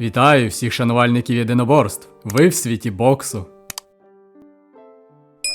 Вітаю всіх шанувальників єдиноборств. Ви в світі боксу.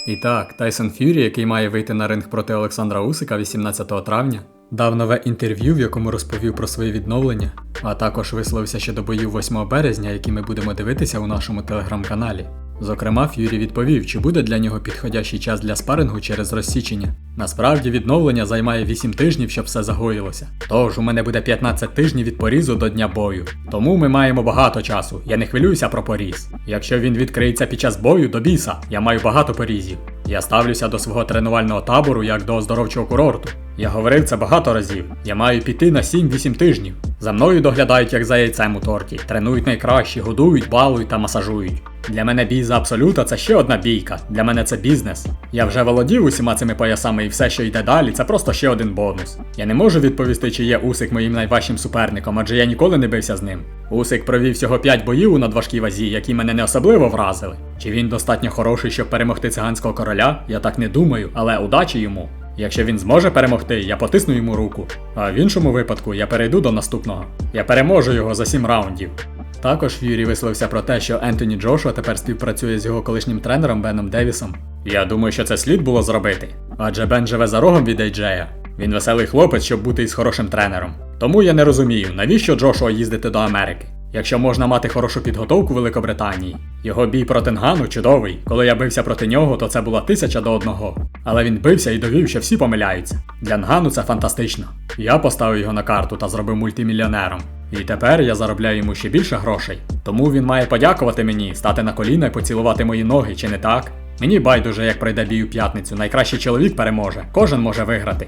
І так, Тайсон Фюрі, який має вийти на ринг проти Олександра Усика 18 травня, дав нове інтерв'ю, в якому розповів про своє відновлення, а також висловився щодо боїв 8 березня, які ми будемо дивитися у нашому телеграм-каналі. Зокрема, Ф'юрі відповів, чи буде для нього підходящий час для спарингу через розсічення. Насправді відновлення займає 8 тижнів, щоб все загоїлося. Тож у мене буде 15 тижнів від порізу до дня бою. Тому ми маємо багато часу. Я не хвилююся про поріз. Якщо він відкриється під час бою до біса, я маю багато порізів. Я ставлюся до свого тренувального табору як до оздоровчого курорту. Я говорив це багато разів. Я маю піти на 7-8 тижнів. За мною доглядають як за яйцем у торті, тренують найкраще, годують, балують та масажують. Для мене бій за абсолюта це ще одна бійка. Для мене це бізнес. Я вже володів усіма цими поясами і все, що йде далі, це просто ще один бонус. Я не можу відповісти, чи є Усик моїм найважчим суперником, адже я ніколи не бився з ним. Усик провів всього 5 боїв у надважкій вазі, які мене не особливо вразили. Чи він достатньо хороший, щоб перемогти циганського короля? Я так не думаю, але удачі йому. Якщо він зможе перемогти, я потисну йому руку. А в іншому випадку я перейду до наступного. Я переможу його за 7 раундів. Також Ф'юрі висловився про те, що Ентоні Джошуа тепер співпрацює з його колишнім тренером Беном Девісом. Я думаю, що це слід було зробити. Адже Бен живе за рогом від Ейджея. Він веселий хлопець, щоб бути із хорошим тренером. Тому я не розумію, навіщо Джошуа їздити до Америки. Якщо можна мати хорошу підготовку Великобританії, його бій проти Нгану чудовий. Коли я бився проти нього, то це була тисяча до одного. Але він бився і довів, що всі помиляються. Для Нгану це фантастично. Я поставив його на карту та зробив мультимільйонером. І тепер я заробляю йому ще більше грошей. Тому він має подякувати мені, стати на коліна і поцілувати мої ноги, чи не так? Мені байдуже, як пройде бій у п'ятницю. Найкращий чоловік переможе. Кожен може виграти.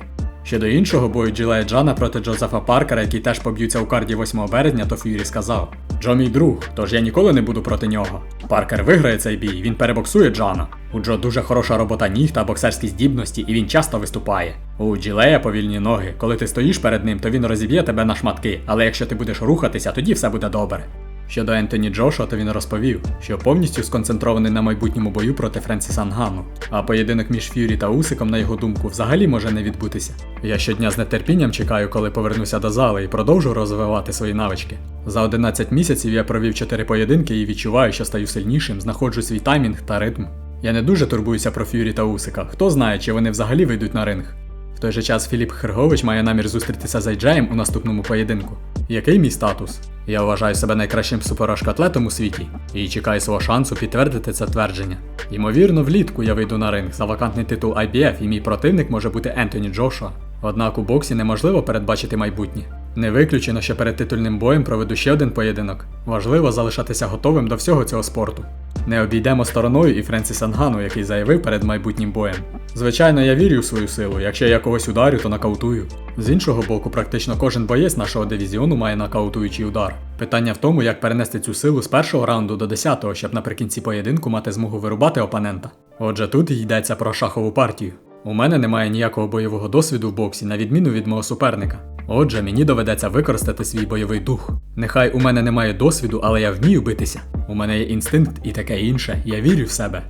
Щодо іншого бою Джилея Джана проти Джозефа Паркера, який теж поб'ються у карді 8 березня, то Ф'юрі сказав: Джо мій друг, тож я ніколи не буду проти нього. Паркер виграє цей бій, він перебоксує Джана. У Джо дуже хороша робота ніг та боксерські здібності, і він часто виступає. У Джилея повільні ноги. Коли ти стоїш перед ним, то він розіб'є тебе на шматки, але якщо ти будеш рухатися, тоді все буде добре. Щодо Ентоні Джошуа, то він розповів, що повністю сконцентрований на майбутньому бою проти Френсіса Нгану, а поєдинок між Ф'юрі та Усиком, на його думку, взагалі може не відбутися. Я щодня з нетерпінням чекаю, коли повернуся до зали і продовжу розвивати свої навички. За 11 місяців я провів 4 поєдинки і відчуваю, що стаю сильнішим, знаходжу свій таймінг та ритм. Я не дуже турбуюся про Ф'юрі та Усика. Хто знає, чи вони взагалі вийдуть на ринг. В той же час Філіп Хергович має намір зустрітися з Айджеєм у наступному поєдинку. Який мій статус? Я вважаю себе найкращим суперважкоатлетом у світі і чекаю свого шансу підтвердити це твердження. Ймовірно, влітку я вийду на ринг за вакантний титул IBF, і мій противник може бути Ентоні Джошуа. Однак у боксі неможливо передбачити майбутнє. Не виключено, що перед титульним боєм проведу ще один поєдинок. Важливо залишатися готовим до всього цього спорту. Не обійдемо стороною і Френсіса Нгану, який заявив перед майбутнім боєм. Звичайно, я вірю в свою силу, якщо я когось ударю, то нокаутую. З іншого боку, практично кожен боєць нашого дивізіону має нокаутуючий удар. Питання в тому, як перенести цю силу з першого раунду до 10-го, щоб наприкінці поєдинку мати змогу вирубати опонента. Отже, тут йдеться про шахову партію. У мене немає ніякого бойового досвіду в боксі, на відміну від мого суперника. Отже, мені доведеться використати свій бойовий дух. Нехай у мене немає досвіду, але я вмію битися. У мене є інстинкт і таке інше. Я вірю в себе.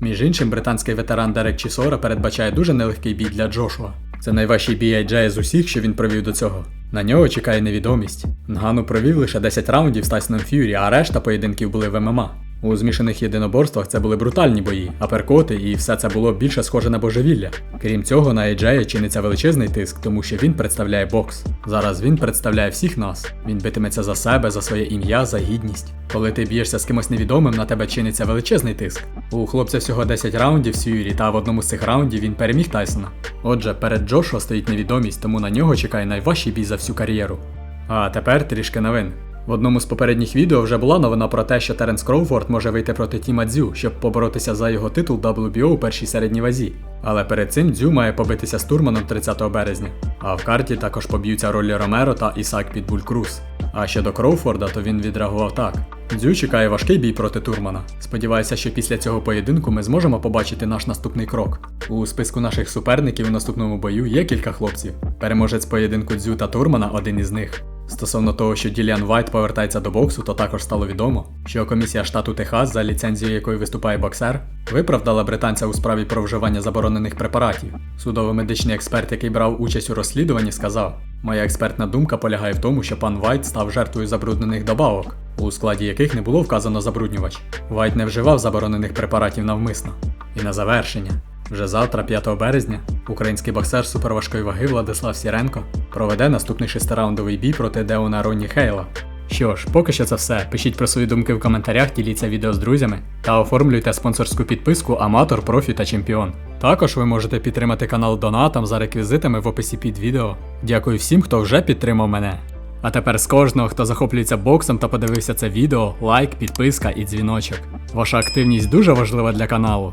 Між іншим, британський ветеран Дерек Чісора передбачає дуже нелегкий бій для Джошуа. Це найважчий бій Айджея з усіх, що він провів до цього. На нього чекає невідомість. Нгану провів лише 10 раундів з Тайсоном Ф'юрі, а решта поєдинків були в ММА. У змішаних єдиноборствах це були брутальні бої, аперкоти, і все це було більше схоже на божевілля. Крім цього, на Ейджея чиниться величезний тиск, тому що він представляє бокс. Зараз він представляє всіх нас. Він битиметься за себе, за своє ім'я, за гідність. Коли ти б'єшся з кимось невідомим, на тебе чиниться величезний тиск. У хлопця всього 10 раундів в Сюрі, та в одному з цих раундів він переміг Тайсона. Отже, перед Джошуа стоїть невідомість, тому на нього чекає найважчий бій за всю кар'єру. А тепер трішки новин. В одному з попередніх відео вже була новина про те, що Теренс Кроуфорд може вийти проти Тіма Дзю, щоб поборотися за його титул WBO у першій середній вазі. Але перед цим Дзю має побитися з Турманом 30 березня. А в карті також поб'ються Роллі Ромеро та Ісак Підбуль Круз. А щодо Кроуфорда, то він відреагував так. Дзю чекає важкий бій проти Турмана. Сподіваюся, що після цього поєдинку ми зможемо побачити наш наступний крок. У списку наших суперників у наступному бою є кілька хлопців. Переможець поєдинку Дзю та Турмана один із них. Стосовно того, що Діліан Вайт повертається до боксу, то також стало відомо, що комісія штату Техас, за ліцензією якої виступає боксер, виправдала британця у справі про вживання заборонених препаратів. Судово-медичний експерт, який брав участь у розслідуванні, сказав: Моя експертна думка полягає в тому, що пан Вайт став жертвою забруднених добавок. у складі яких не було вказано забруднювач. Вайт не вживав заборонених препаратів навмисно. І на завершення, вже завтра, 5 березня, український боксер суперважкої ваги Владислав Сіренко проведе наступний шестираундовий бій проти Деона Ронні Хейла. Що ж, поки що це все. Пишіть про свої думки в коментарях, діліться відео з друзями та оформлюйте спонсорську підписку Аматор, Профі та Чемпіон. Також ви можете підтримати канал Донатом за реквізитами в описі під відео. Дякую всім, хто вже підтримав мене. А тепер з кожного, хто захоплюється боксом та подивився це відео, лайк, підписка і дзвіночок. Ваша активність дуже важлива для каналу.